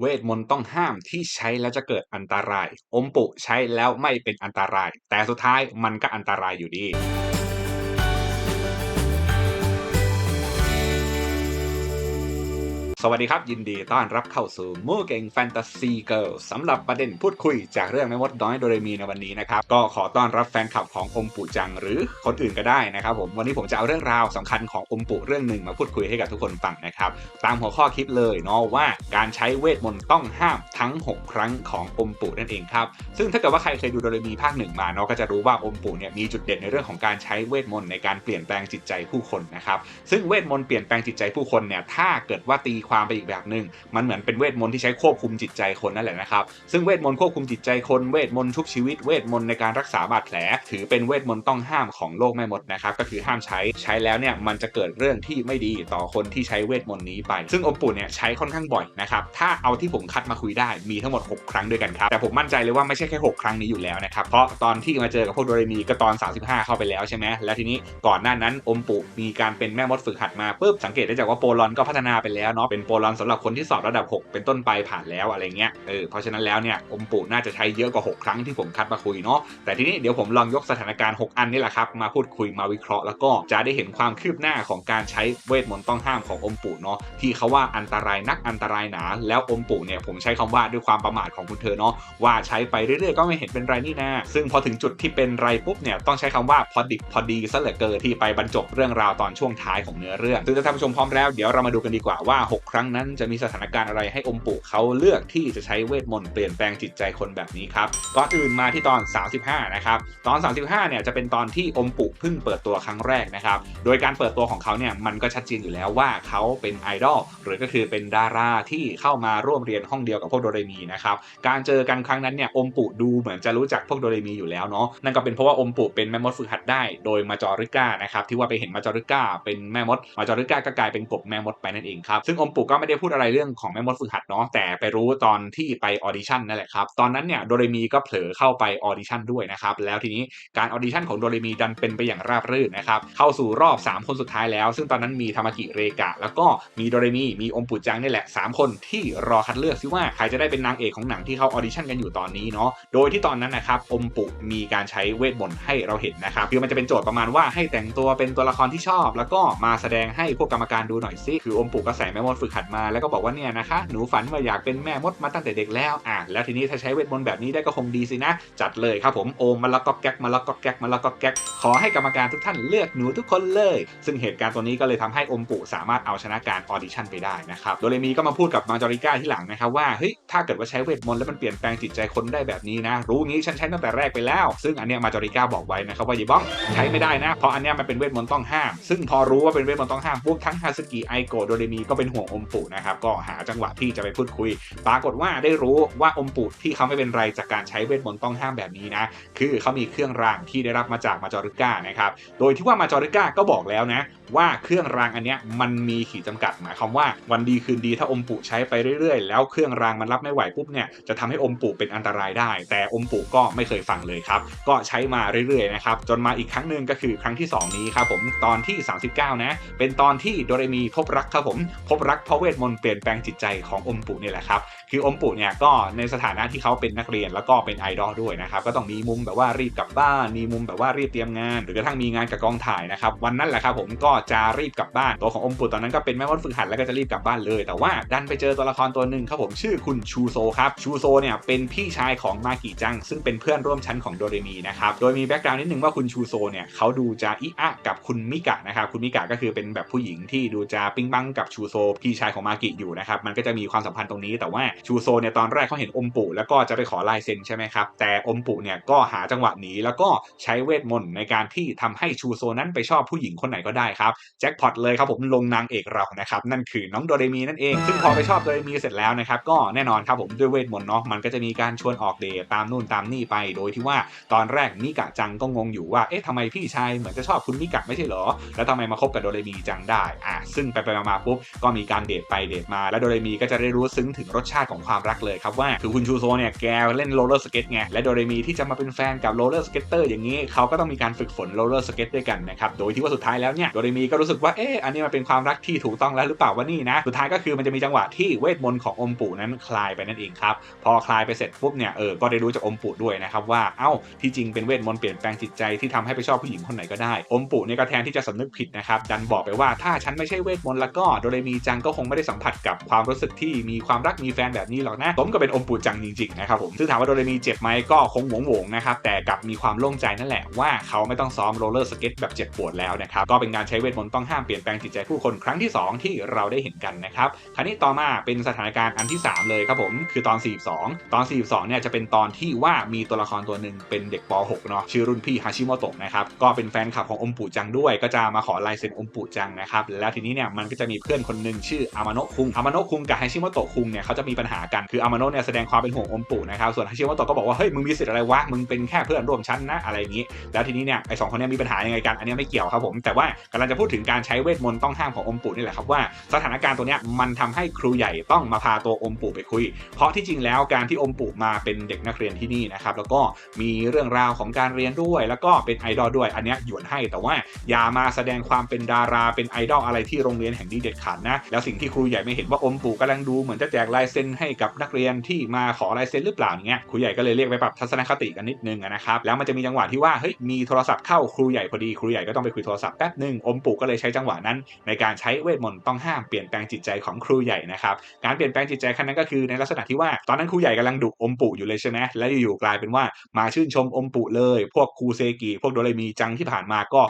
เวทมนต์ต้องห้ามที่ใช้แล้วจะเกิดอันตราย อมปุใช้แล้วไม่เป็นอันตราย แต่สุดท้ายมันก็อันตรายอยู่ดี วัสดีครับ ยินดีต้อนรับเข้าสู่มู่เก่งแฟนตาซีเกิลสำหรับประเด็นพูดคุยจากเรื่องแม่มดน้อยโดเรมีในวันนี้นะครับ ก็ขอต้อนรับแฟนคลับของอมปุจังหรือคนอื่นก็ได้นะครับผม วันนี้ผมจะเอาเรื่องราวสำคัญของอมปุเรื่องหนึ่งมาพูดคุยให้กับทุกคนฟังนะครับ ตามหัวข้อคลิปเลยเนาะว่าการใช้เวทมนต์ต้องห้ามทั้ง 6 ครั้งของอมปุนั่นเองครับ ซึ่งถ้าเกิดว่าใครเคยดูโดเรมีภาคหนึ่งมาเนาะก็จะรู้ว่าอมปุเนี่ยมีจุดเด่นในเรื่องของการใช้เวทมนต์ในการเปลี่ยนแปลงจิตใจผู้คนนะครับซึ่งเวทมนต์เปลี่ยนแปลงจิตใจผู้คนเนี่ยถ้าเกิดว่าตีความไปอีกแบบหนึ่งมันเหมือนเป็นเวทมนต์ที่ใช้ควบคุมจิตใจคนนั่นแหละนะครับ ซึ่งเวทมนต์ควบคุมจิตใจคนเวทมนต์ชุบชีวิตเวทมนต์ในการรักษาบาดแผล ถือเป็นเวทมนต์ต้องห้ามของโลกแม่มดนะครับก็คือห้ามใช้ใช้แล้วเนี่ยมันจะเกิดเรื่องที่ไม่ดีต่อคนที่ใช้เวทมนต์นี้ไป ซึ่งอมปู่เนี่ยใช้ค่อนข้างบ่อยนะครับถ้าเอาที่ผมคัดมาคุยได้มีทั้งหมด 6 ครั้งด้วยกันครับแต่ผมมั่นใจเลยว่าไม่ใช่แค่ 6 ครั้งนี้อยู่แล้วนะครับเพราะตอนที่มาเจอกับพวกโดเรมีก็ตอน 35 เข้าไปแล้วใช่ไหมแล้วทีนี้ก่อนหน้านั้นอมปู่มีการเป็นแม่มดฝึกหัดมาปุ๊บสังเกตได้จากว่าโปลอนก็พัฒนาไปแล้วเนาะเป็นโปลอนสำหรับคนที่สอบระดับ 6 เป็นต้นไปผ่านแล้วอะไรเงี้ยเออเพราะฉะนั้นแล้วเนี่ยอมปู่น่าจะใช้เยอะกว่า 6 ครั้งที่ผมคัดมาคุยเนาะแต่ทีนี้เดี๋ยวผมลองยกสถานการณ์ 6 อันนี่แหละครับ มาพูดคุยมาวิเคราะห์แล้วก็จะได้เห็นความคืบหน้าของการใช้เวทมนต์ต้องห้ามของอมปู่เนาะที่เขาว่าอันตรายนักอันตรายหนา แล้วอมปู่เนี่ยผมใช้คำว่าด้วยความประมาทของคุณเธอเนาะว่าใช้ไปเรื่อยๆก็ไม่เห็นเป็นไรนี่นาซึ่งพอถึงจุดที่เป็นไรปุ๊บเนี่ยต้องใช้คำว่าพอดิบพอดีซะเหลือเกินที่ไปบรรจบเรื่องราวตอนช่วงท้ายของเนื้อเรื่องซึ่งถ้าท่านผู้ชมพร้อมแล้วเดี๋ยวเรามาดูกันดีกว่าว่า 6ครั้งนั้นจะมีสถานการณ์อะไรให้อมปู่เขาเลือกที่จะใช้เวทมนต์เปลี่ยนแปลงจิตใจคนแบบนี้ครับก่อนอื่นมาที่ตอน 35 นะครับตอน 35 เนี่ยจะเป็นตอนที่อมปู่เพิ่งเปิดตัวครั้งแรกนะครับโดยการเปิดตัวของเขาเนี่ยมันก็ชัดเจนอยู่แล้วว่าเขาเป็นไอดอลหรือก็คือเป็นดาราที่เข้ามาร่วมเรียนห้องเดียวกับพวกโดเรมีนะครับการเจอกันครั้งนั้นเนี่ยอมปู่ดูเหมือนจะรู้จักพวกโดเรมีอยู่แล้วเนาะนั่นก็เป็นเพราะว่าอมปู่เป็นแม่มดฝึกหัดได้ โดยมาจอริก้านะครับที่ว่าไปเห็นมาจอริก้าเป็นแม่มดมาจอริก้าก็กลายเป็นกบแม่มดไปนั่นเองครับซึ่งอมปู่ก็ไม่ได้พูดอะไรเรื่องของแม่มดฝึกหัดเนาะแต่ไปรู้ตอนที่ไปออดิชั่นนั่นแหละครับตอนนั้นเนี่ยโดเรมีก็เผลอเข้าไปออดิชั่นด้วยนะครับแล้วทีนี้การออดิชั่นของโดเรมีดันเป็นไปอย่างราบรื่นนะครับเข้าสู่รอบ 3 คนสุดท้ายแล้ว ซึ่งตอนนั้นมีธรรมกิเรกะ แล้วก็มีโดเรมีมีอมปุจังนี่แหละ 3 คนที่รอคัดเลือกซิว่าใครจะได้เป็นนางเอกของหนังที่เขาออดิชั่นกันอยู่ตอนนี้เนาะโดยที่ตอนนั้นนะครับอมปุมีการใช้เวทมนต์ให้เราเห็นนะครับคือมันจะเป็นโจทย์ประมาณว่าให้แต่งตัวเป็นตัวละครที่ชอบ แล้วก็มาแสดงให้พวกกรรมการดูหน่อยซิคืออมปุก็ใส่แม่มดฝึกหัดมาแล้วก็บอกว่าเนี่ยนะคะ หนูฝันว่าอยากเป็นแม่มดมาตั้งแต่เด็กแล้วอะแล้วทีนี้ถ้าใช้เวทมนต์แบบนี้ได้ก็คงดีสินะ จัดเลยครับผมโอมมาละก็แก๊กมาละก็แก๊กมาละก็แก๊กขอให้กรรมการทุกท่านเลือกหนูทุกคนเลย ซึ่งเหตุการณ์ตัวนี้ก็เลยทำให้อมปุสามารถเอาชนะการออดิชั่นไปได้นะครับโดเรมีก็มาพูดกับมาจอริก้าที่หลังนะครับว่าเฮ้ยถ้าเกิดว่าใช้เวทมนต์แล้วมันเปลี่ยนแปลงจิตใจคนได้แบบนี้นะ รู้งี้ฉันใช้ตั้งแต่แรกไปแล้ว ซึ่งอันเนี้ยมาจอริก้าบอกไว้นะครับว่าอย่าบ้องใช้ไม่ได้นะเพราะอันเนี้ยมันเป็นเวทมนต์ต้องห้าม ซึ่งพอรู้ว่าเป็นเวทมนต์ต้องห้ามปุ๊บทั้งฮาสกิไอโกโดเรมีก็เป็นห่วงมปุนะครับก็หาจังหวะที่จะไปพูดคุย ปรากฏว่าได้รู้ว่าอมปุที่เขาไม่เป็นไรจากการใช้เวทมนต์ต้องห้ามแบบนี้นะคือเขามีเครื่องรางที่ได้รับมาจากมาจอริก้านะครับโดยที่ว่ามาจอริก้าก็บอกแล้วนะว่าเครื่องรางอันเนี้ยมันมีขีดจำกัดหมายความว่าวันดีคืนดีถ้าอมปุใช้ไปเรื่อยๆ แล้วเครื่องรางมันรับไม่ไหวปุ๊บเนี่ยจะทำให้อมปุเป็นอันตรายได้ แต่อมปุก็ไม่เคยฟังเลยครับ ก็ใช้มาเรื่อยๆนะครับจนมาอีกครั้งหนึ่งก็คือครั้งที่ 2 นี้ครับผมตอนที่ 39 นะ เป็นตอนที่โดเรมีพบรักครับผมพบรักเพราะเวทมนต์เปลี่ยนแปลงจิตใจของอมปุนี่แหละครับ คืออมปุเนี่ยก็ในสถานะที่เขาเป็นนักเรียนแล้วก็เป็นไอดอลด้วยนะครับ ก็ต้องมีมุมแบบว่ารีบกลับบ้าน มีมุมแบบว่ารีบเตรียมงาน หรือกระทั่งมีงานกับกองถ่ายนะครับ วันนั้นแหละครับผมก็จะรีบกลับบ้าน ตัวของอมปุตอนนั้นก็เป็นแม่มดฝึกหัดแล้วก็จะรีบกลับบ้านเลย แต่ว่าดันไปเจอตัวละครตัวหนึ่งครับผมชื่อคุณชูโซครับ ชูโซเนี่ยเป็นพี่ชายของมากิจัง ซึ่งเป็นเพื่อนร่วมชั้นของโดเรมีนะครับ โดยมีแบ็กกราวน์นิดนึงว่าคุณชูโซเนี่ยเขาดูจะอิอะกับคุณมิกะนะครับ คุณมิกะก็คือเป็นแบบผู้หญิงที่ดูจะปิ๊งบังกับชูโซพี่ชายของมากิอยู่นะครับมันก็จะมีความสัมพันธ์ตรงนี้ แต่ว่าชูโซเนี่ยตอนแรกเขาเห็นอมปุแล้วก็จะไปขอลายเซ็นใช่ไหมครับแต่อมปุเนี่ยก็หาจังหวะหนีแล้วก็ใช้เวทมนต์ในการที่ทำให้ชูโซนั้นไปชอบผู้หญิงคนไหนก็ได้ครับแจ็คพอตเลยครับผมลงนางเอกเรานะครับนั่นคือน้องโดเรมีนั่นเอง ซึ่งพอไปชอบโดเรมีเสร็จแล้วนะครับก็แน่นอนครับผมด้วยเวทมนต์เนาะมันก็จะมีการชวนออกเดทตามนู่นตามนี่ไป โดยที่ว่าตอนแรกมิกะจังก็งงอยู่ว่าเอ๊ะทำไมพี่ชายเหมือนจะชอบคุณมิกะไม่ใช่เหรอ แล้วทำไมมาคบกับโดเรมีจังได้อะซึ่งไปไปมาปุ๊บก็มีการเดทไปเดทมา แล้วโดเรมีก็จะได้รู้ซึ้งถึงรสชาติของความรักเลยครับว่าคือคุณชูโซเนี่ยแกเล่นโรลเลอร์สเก็ตไงและโดเรมีที่จะมาเป็นแฟนกับโรลเลอร์สเก็ตเตอร์อย่างนี้เขาก็ต้องมีการฝึกฝนโรลเลอร์สเก็ตด้วยกันนะครับโดยที่ว่าสุดท้ายแล้วเนี่ยโดเรมีก็รู้สึกว่าเอออันนี้มันเป็นความรักที่ถูกต้องแล้วหรือเปล่าวะนี่นะสุดท้ายก็คือมันจะมีจังหวะที่เวทมนต์ของอมปู่นั้นคลายไปนั่นเองครับพอคลายไปเสร็จปุ๊บเนี่ยเออก็ได้รู้จากอมปู่ด้วยนะครับว่าเอ้าที่จริงเป็นเวทมนต์เปลี่ยนแปลงจิตใจที่ทำให้ไปชอบผู้หญิงคนไหนก็ได้อมปู่เนี่ยก็แทนที่จะสำนึกผิดนะครับดันบอกไปว่าถ้าฉันไม่ใช่เวทมนต์แล้วก็โดเรมีจังก็คงไม่ได้สัมผัสกับความรู้สึกที่มีความรักมีแฟนแบบนี้หรอกนะผมก็เป็นอมปูจังจริงๆนะครับผมซึ่งถามว่าโดเรมีเจ็บไหมก็คงหวงหวงนะครับแต่กับมีความโล่งใจนั่นแหละว่าเขาไม่ต้องซ้อมโรลเลอร์สเก็ตแบบเจ็บปวดแล้วนะครับก็เป็นการใช้เวทมนต์ต้องห้ามเปลี่ยนแปลงจิตใจผู้คนครั้งที่ 2 ที่เราได้เห็นกันนะครับคราวนี้ต่อมาเป็นสถานการณ์อันที่ 3 เลยครับผมคือตอน 42 ตอน 42 เนี่ยจะเป็นตอนที่ว่ามีตัวละครตัวหนึ่งเป็นเด็กป .6 เนาะชื่อรุ่นพี่ฮาชิโมโตะนะครับก็เป็นแฟนคลับของอมปูจังด้วย ก็จะมาขอลายเซ็นอมปูจังนะครับแล้วทีนี้เนี่ยมันก็จะมีเพื่อนคนหนึ่งชื่ออามาโนะคุงอามาโนะคุงกับฮาชิโมโตะคุงเนี่ยเขาจะมีปัญหากันคืออามาโนะเนี่ยแสดงความเป็นห่วงอมปู่นะครับส่วนฮาชิโมโตะก็บอกว่าเฮ้ยมึงมีสิทธิ์อะไรวะมึงเป็นแค่เพื่อนร่วมชั้นนะอะไรอย่างนี้ แล้วทีนี้เนี่ยไอ้สองคนนี้มีปัญหายังไงกันอันนี้ไม่เกี่ยวครับผม แต่ว่ากำลังจะพูดถึงการใช้เวทมนต์ต้องห้ามของอมปู่นี่แหละครับว่าสถานการณ์ตัวเนี้ยมันทำให้ครูใหญ่ต้องมาพาตัวอมปู่ไปคุย เพราะที่จริงแล้วการที่อมปู่มาเป็นเด็กนักเรียนที่นี่นะครับแล้วก็มีเรื่องราวของการเรียนด้วย แล้วก็เป็นไอดอลด้วยอันนี้หยวนให้แต่ว่าอย่ามาแสดงความเป็นดาราเป็นไอดอลอะไรที่โรงเรียนแห่งนี้เด็ดขาดนะแล้วสิ่งที่ครูใหญ่ไม่เห็นว่าอมปู่กำลังดูเหมือนจะแจกลายเซ็นให้กับนักเรียนที่มาขอลายเซ็นหรือเปล่าเงี้ยครูใหญ่ก็เลยเรียกไปปรับทัศนคติกันนิดนึงนะครับแล้วมันจะมีจังหวะที่ว่าเฮ้ยมีโทรศัพท์เข้าครูใหญ่พอดีครูใหญ่ก็ต้องไปคุยโทรศัพท์แป๊บหนึ่งอมปู่ก็เลยใช้จังหวะนั้น ในการใช้เวทมนต์ต้องห้ามเปลี่ยนแปลงจิตใจของครูใหญ่นะครับการเปลี่ยนแปลงจิตใจครั้งนั้นก็คือในลักษณะที่ว่าตอนนั้นครูใหญ่กำลังดุอมปู่อยู่เลยใช่ไหมแล้วอยู่ๆกลายเป็นว่ามาชื่นชมอมปู่เลย พวกครูเซกิพวกโดเรมีจังที่ผ่านมาก็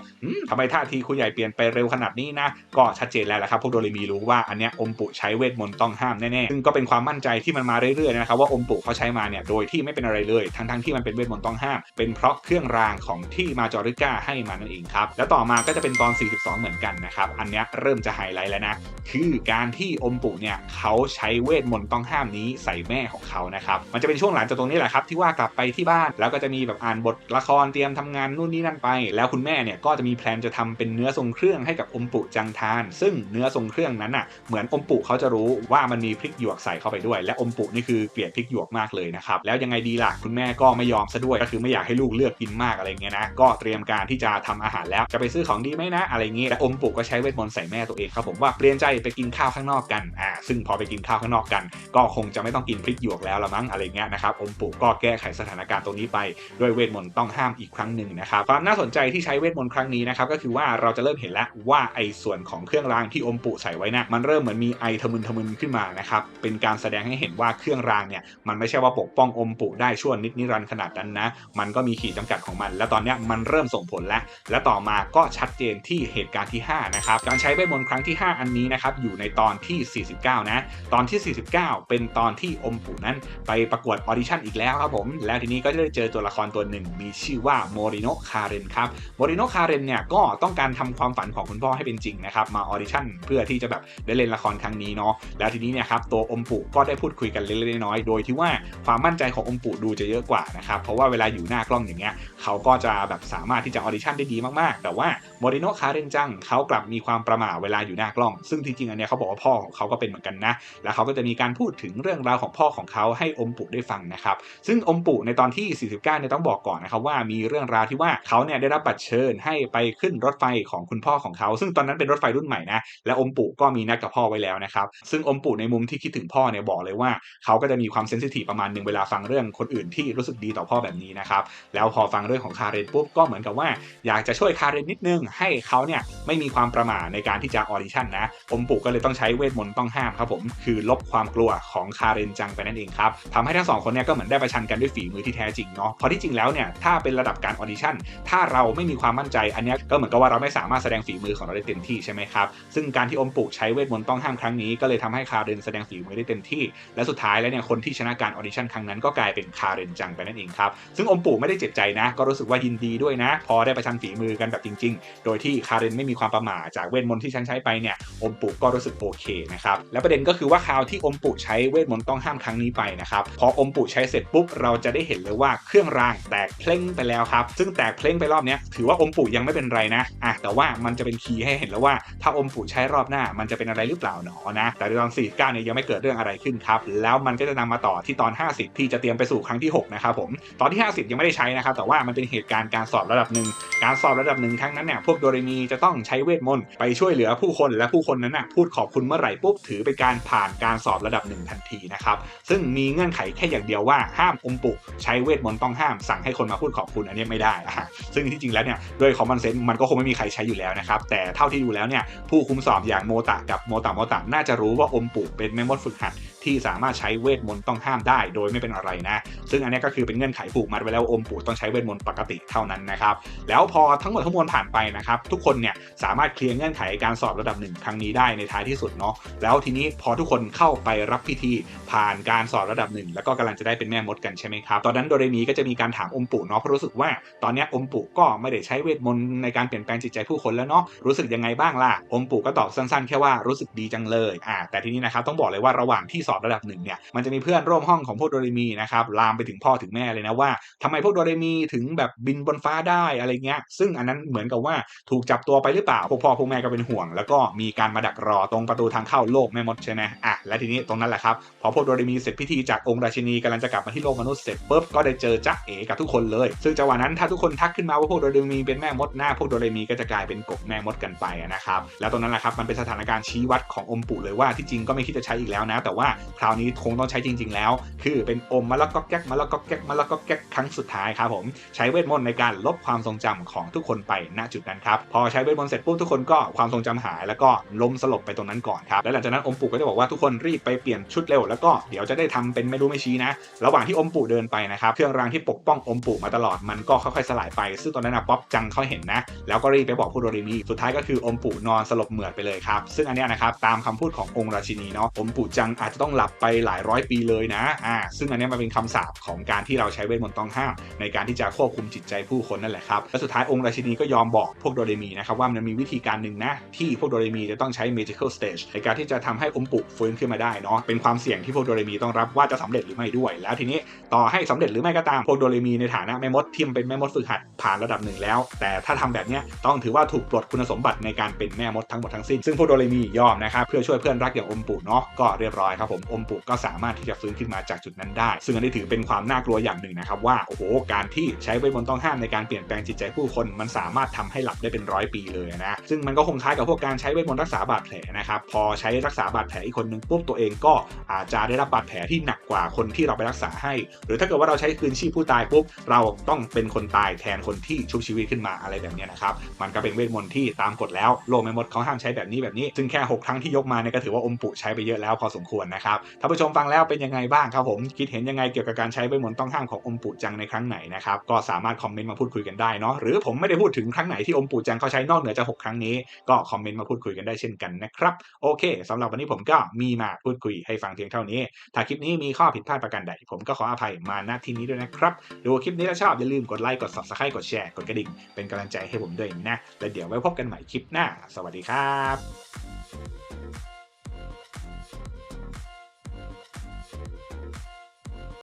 ทำไมท่าทีครูใหญ่เปลี่ยนไปเร็วขนาดนี้นะก็ชัดเจนแล้วละครับพวกโดเรมีรู้ว่าอันเนี้ยอมปู่ใช้เวทมนต์ต้องห้ามแน่ๆ ซึ่งก็เป็นความมั่นใจที่มันมาเรื่อยๆนะครับว่าอมปู่เขาใช้มาเนี่ยโดยที่ไม่เป็นอะไรเลยทั้งๆที่มันเป็นเวทมนต์ต้องห้าม เป็นเพราะเครื่องรางของที่มาจอริก้าให้มานั่นเองครับ แล้วต่อมาก็จะเป็นตอน 42 เหมือนกันนะครับอันเนี้ยเริ่มจะไฮไลท์แล้วนะคือการที่อมปู่เนี่ยเขาใช้เวทมนต์ต้องห้ามนี้ใส่แม่ของเขานะครับมันจะเป็นช่วงหลังจากตรงนี้แหละครับที่ว่ากลับไปที่บ้านแล้วก็จะมีแบบอ่านบทละครเตรียมทำงานนู่นนี่นั่นไป แล้วคุณแม่เนี่ยก็จะมีแพลนจะทำเป็นเนื้อทรงเครื่องให้กับอมปู่จังทาน ซึ่งเนื้อทรงเครื่องนั้นอะเหมือนอมปู่เขาจะรู้ว่ามันมีพริกหยวกใส่เข้าไปด้วย และอมปู่นี่คือเกลียดพริกหยวกมากเลยนะครับแล้วยังไงดีล่ะคุณแม่ก็ไม่ยอมซะด้วยก็คือไม่อยากให้ลูกเลือกกินมากอะไรเงี้ยนะก็เตรียมการที่จะทำอาหารแล้วจะไปซื้อของดีไหมนะ อะไรเงี้ยและอมปู่ก็ใช้เวทมนต์ใส่แม่ตัวเองครับผมว่าเปลี่ยนใจไปกินข้าวข้างนอกกันอ่าซึ่งพอไปกินข้าวข้างนอกกัน ก็คงจะไม่ต้องกินพริกหยวกแล้วละมั้งอะไรเงี้ยนะครับอมปู่ก็แก้ไขสถานการณ์ตรงนี้ไปด้วยเวทมนต์ต้องห้ามอีกครั้งหนึ่งนะครับความน่าสนใจที่ใช้เวทมนต์ครั้งนี้นะครับก็คือว่าเราจะเริ่มเห็นแล้วว่าไอ้ส่วนของเครื่องรางที่อมปู่ใส่ไว้นะมันเริ่มเหมือนมีไอทะมึนทะมึนขึ้นมานะครับ เป็นการแสดงให้เห็นว่าเครื่องรางเนี่ยมันไม่ใช่ว่าปกป้องอมปู่ได้ชั่วนิดนิรันดร์ขนาดนั้นนะ มันก็มีขีดจำกัดของมัน แล้วตอนนี้มันเริ่มส่งผลแล้ว และต่อมาก็ชัดเจนที่เหตุการณ์ที่ 5 นะครับ การใช้เวทมนต์ครั้งที่ 5 อันนี้นะครับอยู่ในตอนที่ 49 นะ ตอนที่ 49 เป็นตอนที่อมปู่นั้นไปประกวดออดิชั่นอีกแล้วครับผม แล้วทีนี้ก็จะได้เจอตัวละครตัวหนึ่ง มีชื่อว่าโมริโนคาเรนครับโมริโนคาเรนเนี่ยก็ต้องการทำความฝันของคุณพ่อให้เป็นจริงนะครับมาออดิชั่นเพื่อที่จะแบบได้เล่นละครครั้งนี้เนาะแล้วทีนี้เนี่ยครับตัวอมปู่ก็ได้พูดคุยกันเล็กๆน้อยๆโดยที่ว่าความมั่นใจของอมปู่ดูจะเยอะกว่านะครับเพราะว่าเวลาอยู่หน้ากล้องอย่างเงี้ยเขาก็จะแบบสามารถที่จะออดิชั่นได้ดีมากๆ แต่ว่าโมริโนคาเรนจังเขากลับมีความประหม่าเวลาอยู่หน้ากล้อง ซึ่งจริงๆอันเนี้ยเขาบอกว่าพ่อของเขาก็เป็นเหมือนกันนะแล้วเขาก็จะมีการพูดถึงเรื่องราวของพ่อของเขาให้อมปู่ได้ฟังนะครับซึ่งอมปู่ในตอนที่ 49เนี่ยต้องบอกก่อนนะครับว่ามีเรื่องราวที่ว่าเขาเนี่ยได้รับบัตรเชิญให้ไปขึ้นรถไฟของคุณพ่อของเขา ซึ่งตอนนั้นเป็นรถไฟรุ่นใหม่นะและอมปู่ก็มีนัดกับพ่อไว้แล้วนะครับ ซึ่งอมปู่ในมุมที่คิดถึงพ่อเนี่ยบอกเลยว่าเขาก็จะมีความเซนซิทีฟประมาณหนึ่งเวลาฟังเรื่องคนอื่นที่รู้สึกดีต่อพ่อแบบนี้นะครับ แล้วพอฟังเรื่องของคาเรนปุ๊บก็เหมือนกับว่า อยากจะช่วยคาเรนนิดนึง ให้เขาเนี่ยไม่มีความประมาทในการที่จะออดิชั่นนะอมปู่ก็เลยต้องใช้เวทมนต์ต้องห้ามครับผมคือลบความกลัวของคาเรนจังไปนั่นเองครับทำให้ทั้งสองคนเนี่ยก็เหมือนได้ประชันกันด้วยฝีมือที่แท้จริงเนาะเพราะที่จริงแล้วเนี่ยถ้าเป็นระดับการออดิชั่นถ้าเราไม่มีความมั่นใจอันนี้ก็เหมือนกับว่าเราไม่สามารถแสดงฝีมือของเราได้เต็มที่ใช่ไหมครับซึ่งการที่อมปู่ใช้เวทมนต์ต้องห้ามครั้งนี้ก็เลยทำให้คาเรนแสดงฝีมือได้เต็มที่ และสุดท้ายแล้วเนี่ยคนที่ชนะการออดิชั่นครั้งนั้นก็กลายเป็นคาเรนจังไปนั่นเองครับ ซึ่งอมปู่ไม่ได้เจ็บใจนะ ก็รู้สึกว่ายินดีด้วยนะ พอได้ประชันฝีมือกันแบบจริง ๆ โดยที่คาเรนไม่มีความประหม่าจากเวทมนต์ที่ฉันใช้ไปเนี่ยอมปู่ก็รู้สึกโอเคนะครับและประเด็นก็คือว่าคราวที่อมปู่ใช้เวทมนต์ต้องห้ามครั้งนี้ไปนะครับพออมปู่ใช้เสร็จปุ๊บเราจะได้เห็นเลยว่าเครื่องรางแตกเพลงไปแล้วครับซึ่งแตกเพลงไปรอบนี้ถือว่าอมปู่ยังไม่เป็นไรนะอะแต่ว่ามันจะเป็นคีย์ให้เห็นแล้วว่าถ้าอมปู่ใช้รอบหน้ามันจะเป็นอะไรหรือเปล่าหนอนะแต่ในตอน 49 เนี่ยยังไม่เกิดเรื่องอะไรขึ้นครับ แล้วมันก็จะนำมาต่อที่ตอน 50 ที่จะเตรียมไปสู่ครั้งที่ 6 นะครับผม ตอนที่ 50 ยังไม่ได้ใช้นะครับ แต่ว่ามันเป็นเหตุการณ์การสอบระดับหนึ่ง การสอบระดับหนึ่งครั้งนั้นเนี่ย พวกโดเรมีจะต้องใช้เวทมนต์ไปช่วยเหลือผู้คน และผู้คนนั้นน่ะพูดขอบคุณเมื่อไหร่ปุ๊บ ถือเป็นการผ่านการสอบระดับหนึ่งทันทีนะครับ ซึ่งมีเงื่อนไขแค่อย่างเดียวว่าห้ามอมปุกใช้เวทมนต์ต้องห้ามสั่งให้คนมาพูดขอบคุณอันนี้ไม่ได้อะซึ่งที่จริงแล้วเนี่ยด้วยคอมมอนเซนส์มันก็คงไม่มีใครใช้อยู่แล้วนะครับแต่เท่าที่ดูแล้วเนี่ยผู้คุมสอบอย่างโมตะกับโมตะโมตะน่าจะรู้ว่าอมปุเป็นแม่มดฝึกหัด ที่สามารถใช้เวทมนต์ต้องห้ามได้ โดยไม่เป็นอะไรนะ ซึ่งอันนี้ก็คือเป็นเงื่อนไขผูกมัดไว้แล้วอมปุต้องใช้เวทมนต์ปกติเท่านั้นนะครับแล้วพอทั้งหมดทั้งมวลผ่านไปนะครับทุกคนเนี่ยสามารถเคลียร์เงื่อนไขการสอบระดับหนึ่งครั้งนี้ได้ในท้ายที่สุดเนาะแล้วทีนี้พอทุกคนเข้าไปรับพิธีผ่านการสอบระดับหนึ่งแล้วก็กำลังจะได้เป็นแม่มดกันใช่ไหมครับตอนนั้นโดเรมีก็จะมีการถามอมปุเนาะเพราะรู้สึกว่าตอนนี้อมปุก็ไม่ได้ใช้เวทมนต์ในการเปลี่ยนแปลงจิตใจผู้คนแล้วเนาะรู้สึกยังไงบ้างล่ะอมปุก็ตอบสั้นๆ แค่ว่ารู้สึกดีจังเลยอ่าแต่ทีนี้นะครับต้องบอกเลยว่าระหว่างที่สอบระดับหนึ่งเนี่ยมันจะมีเพื่อนร่วมห้องของพวกโดเรมีนะครับลามไปถึงพ่อถึงแม่เลยนะว่าทำไมพวกโดเรมีถึงแบบบินบนฟ้าได้อะไรเงี้ยซึ่งอันนั้นเหมือนกับว่าถูกจับตัวไปหรือเปล่าพวกพ่อพวกแม่ก็เป็นห่วง แล้วก็มีการมาดักรอตรงประตูทางเข้าโลกแม่มดใช่ไหมอะและทีนี้ตรงนั้นแหละครับพอพวกโดเรมีเสร็จพิธีจากองค์ราชินีกำลังจะกลับมาที่โลกมนุษย์เสร็จปุ๊บก็ได้เจอจ๊ะเอ๋กับทุกคนเลย ซึ่งจังหวะนั้นถ้าทุกคนทักขึ้นมาว่าพวกโดเรมีเป็นแม่มดหน้าพวกโดเรมีก็จะกลายเป็นกบแม่มดกันไปนะครับแล้วตรงนั้นแหละครับมันเป็นสถานการณ์ชี้วัดของอมปู่เลยว่าที่จริงก็ไม่คิดจะใช้อีกแล้วนะ แต่ว่าคราวนี้คงต้องใช้จริง ๆ แล้ว คือเป็นอมมะละกอแก๊กมะละกอแก๊กมะละกอแก๊กครั้งสุดท้ายครับผมใช้เวทมนต์ในการลบความทรงจำของทุกคนไปณจุดนั้นครับพอใช้เวทมนต์เสร็จปุ๊บทุกคนก็ความทรงจำหายแล้วก็ล้มสลบไปตรงนั้นก่อนครับและหลังจากนั้นอมปู่ก็จะบอกว่าทุกคนรีบไปเปลี่ยนชุดเร็วแล้วก็เดี๋ยวจะได้ทำเป็นไม่รู้ไม่ชี้นะ ระหว่างที่อมปู่เดินไปนะครับเครื่องรางที่ปกป้องอมปู่มาตลอดมันก็ค่อยๆสลายไป ซึ่งตอนนั้นนะป๊อปจังเขาเห็นนะ แล้วก็รีบไปบอกผู้โดเรมีสุดท้ายก็คืออมปู่นอนสลบเหมือดไปเลยครับซึ่งอันนี้นะครับตามคำพูดขององค์ราชินีเนาะอมปู่จังอาจจะต้องหลับไปหลายร้อยปีเลยนะอ่าซึ่งอันนี้มันเป็นคำสาปของการที่เราใช้เวทมนต์ต้องห้าม ในการที่จะควบคุมจิตใจผู้คนนั่นแหละครับและสุดท้ายองค์ราชินีก็ยอมบอกพวกโดเรมีนะครับว่ามันมีวิธีการหนึ่งนะที่พวกโดเรมีจะต้องใช้ magical stage ในการที่จะทำให้อมปู่ฟื้นขึ้นมาได้เนาะเป็นความเสี่ยงที่พวกโดเรมีต้องรับว่าจะสำเร็จหรือไม่ด้วย แล้วทีนี้ต่อให้สำเร็จหรือไม่ก็ตามพวกโดเรมีในฐานะแม่มดที่มันเป็นแม่มดฝึกหัดผ่านระดับหนึ่งแล้ว แต่ถ้าทำแบบนี้ต้องถือว่าถูกปลดคุณสมบัติในการเป็นแม่มดทั้งหมดทั้งสิ้นซึ่งพวกโดเรมียอมนะครับเพื่อช่วยเพื่อนรักอย่างอมปู่เนาะก็เรียบร้อยครับผมอมปู่ก็สามารถที่จะฟื้นขึ้นมาจากจุดนั้นได้ ซึ่งอันนี้ถือเป็นความน่ากลัวอย่างหนึ่งนะครับว่าโอ้โหการที่ใช้เวทมนต์ต้องห้ามในการเปลี่ยนแปลงจิตใจผู้คนมันสามารถทำให้หลับได้เป็นร้อยปีเลยนะซึ่งมันก็คงคล้ายกับพวกการใช้เวทมนต์รักษาบาดแผลนะครับพอใช้รักษาบาดแผลอีกคนหนึ่งปุ๊บตัวเองก็อาจจะได้รับบาดแผลที่หนักกว่าคนที่เราไปรักษาให้ หรือถ้าเกิดว่าเราใช้คืนชีพผู้ตายปุ๊บเราต้องเป็นคนตายแทนคนที่ชุบชีวิตขึ้นมาอะไรแบบนี้นะครับมันก็เป็นเวทมนต์ที่ตามกฎแล้วโลกแม่มดเขาห้ามใช้แบบนี้แบบนี้ ซึ่งแค่ 6 ครั้งที่ยกมาเนี่ยก็ถือว่าอมปุใช้ไปเยอะแล้วพอสมควรนะครับท่านผู้ชมฟังแล้วเป็นยังไงบ้างครับผมคิดเห็นยังไงเกี่ยวกับการใช้เวทมนต์ต้องห้ามของอมปุจังในครั้งไหนนะครับก็สามารถคอมเมนต์มาพูดคุยกันได้เนาะหรือผมไม่ได้พูดถึงครั้งไหนที่อมปุจังเขาใช้นอกเหนือจาก6ครั้งนี้ก็คอมเมนต์มาพูดคุยกันได้เช่นกันนะครับโอเคสำหรับวันนี้ผมก็มีมาพูดคุยให้ฟังเพียงเท่านี้ ถ้าคลิปนี้มีข้อผิดพลาดประการใด ผมก็ขออภัยมาณที่นี้ด้วยนะครับดูคลิปนี้แล้วชอบอย่าลืมกดไลค์กด subscribe กดแชร์กดกระดิ่งเป็นกำลังใจให้ผมด้วยนะแล้วเดี๋ยวไว้พบกันใหม่คลิปหน้า สวัสดีครับ